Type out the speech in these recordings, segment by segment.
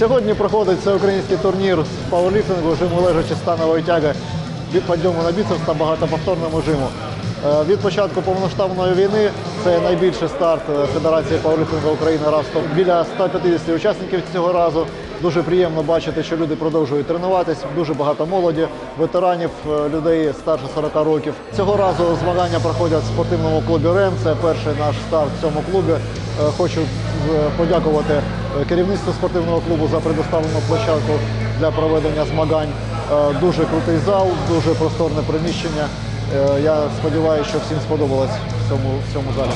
Сьогодні проходить всеукраїнський турнір з пауерліфтингу, жиму лежачі станової тяги, підйому на біцепс та багатоповторному жиму. Е, Від початку повноштабної війни це найбільший старт е, Федерації пауерліфтингу України Равстов. Біля 150 учасників цього разу. Дуже приємно бачити, що люди продовжують тренуватись. Дуже багато молоді, ветеранів, е, людей старше 40 років. Цього разу змагання проходять в спортивному клубі РЕМ. Це перший наш старт в цьому клубі. Хочу подякувати е, керівництву спортивного клубу за предоставлену площадку для проведення змагань. Е, Дуже крутий зал, дуже просторне приміщення. Е, Я сподіваюся, що всім сподобалось в цьому, в цьому залі.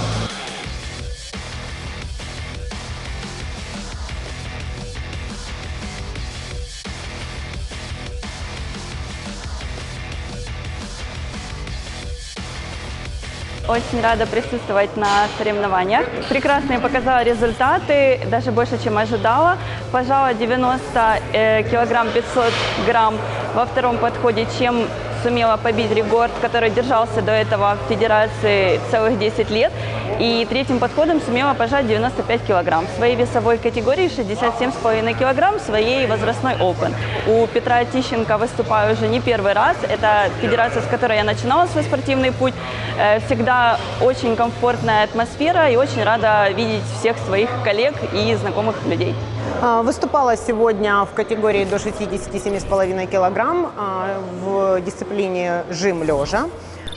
Очень рада присутствовать на соревнованиях. Прекрасные показала результаты, даже больше, чем ожидала. Пожала 90 э, килограмм 500 грамм во втором подходе, чем сумела побить рекорд, который держался до этого в федерации целых 10 лет. И третьим подходом сумела пожать 95 килограмм. В своей весовой категории 67,5 килограмм, своей возрастной Open. У Петра Тищенко выступаю уже не первый раз. Это федерация, с которой я начинала свой спортивный путь. Э, Всегда очень комфортная атмосфера и очень рада видеть всех своих коллег и знакомых людей. А, Выступала сегодня в категории до 67,5 килограмм а, в дисциплине жим лежа.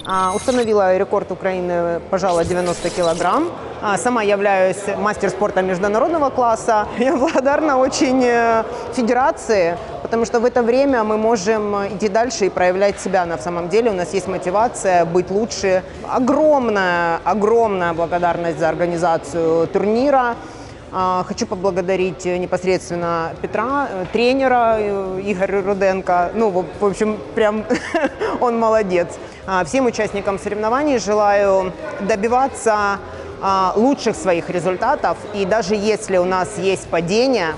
А, Установила рекорд Украины, пожала 90 килограмм. А, Сама являюсь мастер спорта международного класса. Я благодарна очень э, федерации, потому что в это время мы можем идти дальше и проявлять себя на самом деле. У нас есть мотивация быть лучше. Огромная, огромная благодарность за организацию турнира. А, Хочу поблагодарить э, непосредственно Петра, э, тренера Игоря Руденко. Ну, в общем, прям он молодец. А, Всем участникам соревнований желаю добиваться а, лучших своих результатов. И даже если у нас есть падение,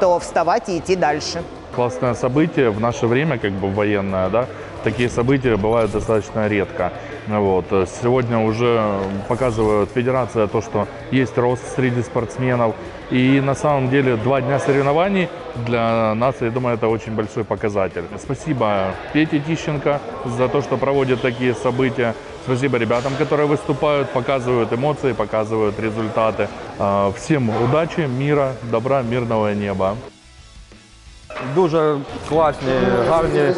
то вставать и идти дальше. Классное событие в наше время, как бы военное, да, такие события бывают достаточно редко. Вот. Сегодня уже показывает федерация то, что есть рост среди спортсменов. И на самом деле два дня соревнований для нас, я думаю, это очень большой показатель. Спасибо Пете Тищенко за то, что проводит такие события. Спасибо ребятам, которые выступают, показывают эмоции, показывают результаты. А, Всем удачи, мира, добра, мирного неба. Дуже класні, гарні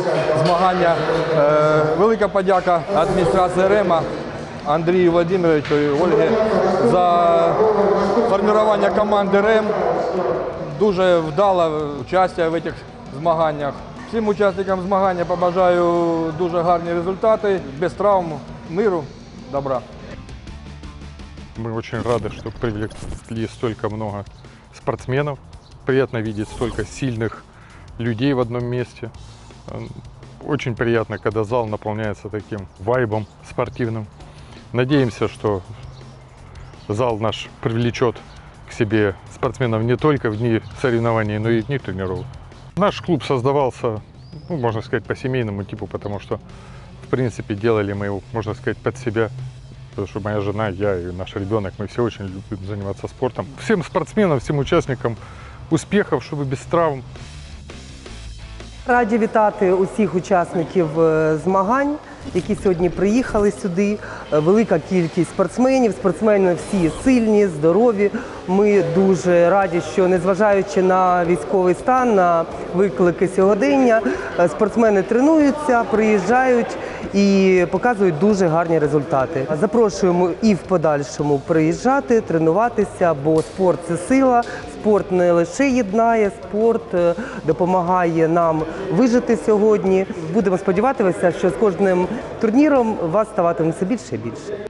змагання. Е, велика подяка адміністрації Рема Андрію Володимировичу і Ольгі за формування команди Рем. Дуже вдале участь в цих змаганнях. Всім учасникам змагання побажаю дуже гарні результати, без травм, миру, добра. Мы очень рады, что привлекли столько много спортсменов. Приятно видеть столько сильных людей в одном месте. Эм, Очень приятно, когда зал наполняется таким вайбом спортивным. Надеемся, что зал наш привлечет к себе спортсменов не только в дни соревнований, но и в дни тренировок. Наш клуб создавался, ну, можно сказать, по семейному типу, потому что, в принципе, делали мы его, можно сказать, под себя. Потому что моя жена, я и наш ребенок, мы все очень любим заниматься спортом. Всем спортсменам, всем участникам успехов, чтобы без травм. Раді вітати усіх учасників е, змагань, Які сьогодні приїхали сюди. Е, Велика кількість спортсменів. Спортсмени всі сильні, здорові. Ми дуже раді, що незважаючи на військовий стан, на виклики сьогодення, е, спортсмени тренуються, приїжджають і показують дуже гарні результати. Запрошуємо і в подальшому приїжджати, тренуватися, бо спорт це сила. Спорт не лише єднає, спорт е, допомагає нам вижити сьогодні. Будемо сподіватися, що з кожним турніром вас ставатиме все більше і більше.